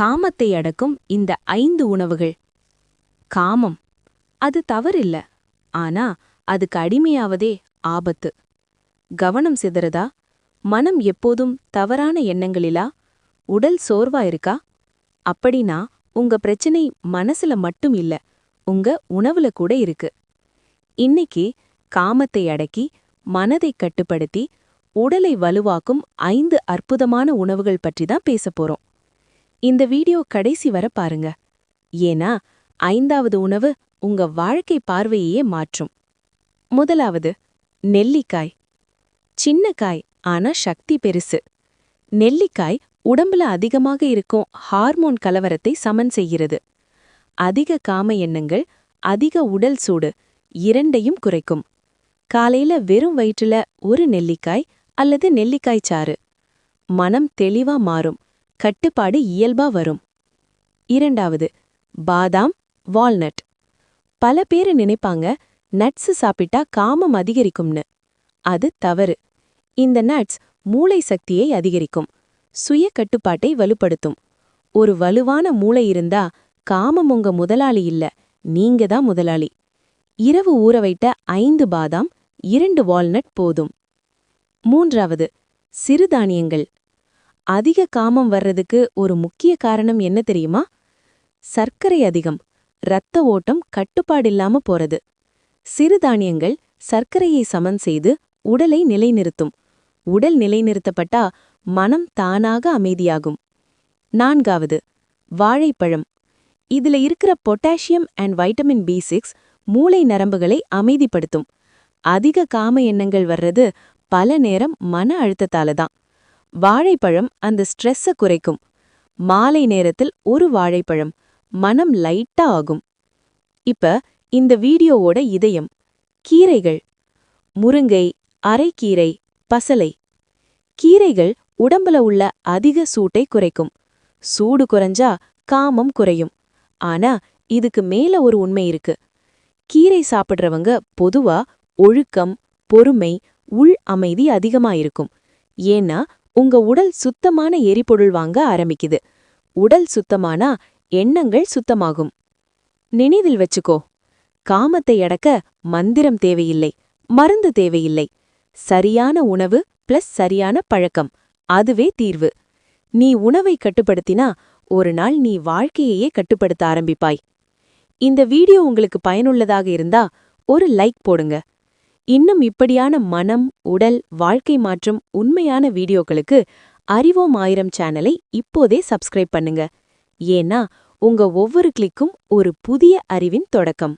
காமத்தை அடக்கும் இந்த ஐந்து உணவுகள். காமம். அது தவறில்ல. ஆனா அதுக்கு அடிமையாவதே ஆபத்து. கவனம் சிதறதா? மனம் எப்போதும் தவறான எண்ணங்களிலா? உடல் சோர்வா இருக்கா? அப்படின்னா உங்க பிரச்சனை மனசுல மட்டும் இல்ல உங்க உணவுல கூட இருக்கு. இன்னைக்கு காமத்தை அடக்கி மனதை கட்டுப்படுத்தி உடலை வலுவாக்கும் ஐந்து அற்புதமான உணவுகள் பற்றி தான் பேசப் போறோம். இந்த வீடியோ கடைசி வர பாருங்க. ஏன்னா ஐந்தாவது உணவு உங்க வாழ்க்கை பார்வையே மாற்றும். முதலாவது நெல்லிக்காய். சின்ன காய் ஆனா சக்தி பெருசு. நெல்லிக்காய் உடம்புல அதிகமாக இருக்கும் ஹார்மோன் கலவரத்தை சமன் செய்கிறது. அதிக காம எண்ணங்கள் அதிக உடல் சூடு இரண்டையும் குறைக்கும். காலையில வெறும் வயிற்றுல ஒரு நெல்லிக்காய் அல்லது நெல்லிக்காய் சாறு. மனம் தெளிவா மாறும். கட்டுப்பாடு இயல்பா வரும். இரண்டாவது பாதாம் வால்நட். பல பேரு நினைப்பாங்க நட்ஸ் சாப்பிட்டா காமம் அதிகரிக்கும்னு. அது தவறு. இந்த நட்ஸ் மூளை சக்தியை அதிகரிக்கும் சுய கட்டுப்பாட்டை வலுப்படுத்தும். ஒரு வலுவான மூளை இருந்தா காமம் உங்க முதலாளி இல்ல நீங்க தான் முதலாளி. இரவு ஊற வைத்த ஐந்து பாதாம் இரண்டு வால்நட் போதும். மூன்றாவது சிறுதானியங்கள். அதிக காமம் வர்றதுக்கு ஒரு முக்கிய காரணம் என்ன தெரியுமா? சர்க்கரை அதிகம் இரத்த ஓட்டம் கட்டுப்பாடில்லாம போறது. சிறுதானியங்கள் சர்க்கரையை சமன் செய்து உடலை நிலைநிறுத்தும். உடல் நிலைநிறுத்தப்பட்டா மனம் தானாக அமைதியாகும். நான்காவது வாழைப்பழம். இதுல இருக்கிற potassium and vitamin B six மூளை நரம்புகளை அமைதிப்படுத்தும். அதிக காம எண்ணங்கள் வர்றது பல நேரம் மன அழுத்தத்தால தான். வாழைப்பழம் அந்த ஸ்ட்ரெஸ்ஸ குறைக்கும். மாலை நேரத்தில் ஒரு வாழைப்பழம் மனம் லைட்டா ஆகும். இப்ப இந்த வீடியோவோட இதயம் கீரைகள் முருங்கை அரைக்கீரை பசலை. கீரைகள் உடம்புல உள்ள அதிக சூட்டை குறைக்கும். சூடு குறைஞ்சா காமம் குறையும். ஆனா இதுக்கு மேல ஒரு உண்மை இருக்கு. கீரை சாப்பிடுறவங்க பொதுவா ஒழுக்கம் பொறுமை உள் அமைதி அதிகமா இருக்கும். ஏன்னா உங்க உடல் சுத்தமான எரிபொருள் வாங்க ஆரம்பிக்குது. உடல் சுத்தமானா எண்ணங்கள் சுத்தமாகும். நினைவில் வச்சுக்கோ காமத்தை அடக்க மந்திரம் தேவையில்லை மருந்து தேவையில்லை. சரியான உணவு பிளஸ் சரியான பழக்கம் அதுவே தீர்வு. நீ உணவை கட்டுப்படுத்தினா ஒரு நாள் நீ வாழ்க்கையையே கட்டுப்படுத்த ஆரம்பிப்பாய். இந்த வீடியோ உங்களுக்கு பயனுள்ளதாக இருந்தா ஒரு லைக் போடுங்க. இன்னும் இப்படியான மனம் உடல் வாழ்க்கை மாற்றும் உண்மையான வீடியோக்களுக்கு அறிவோம் ஆயிரம் சேனலை இப்போதே சப்ஸ்கிரைப் பண்ணுங்க. ஏன்னா உங்க ஒவ்வொரு கிளிக்கும் ஒரு புதிய அறிவின் தொடக்கம்.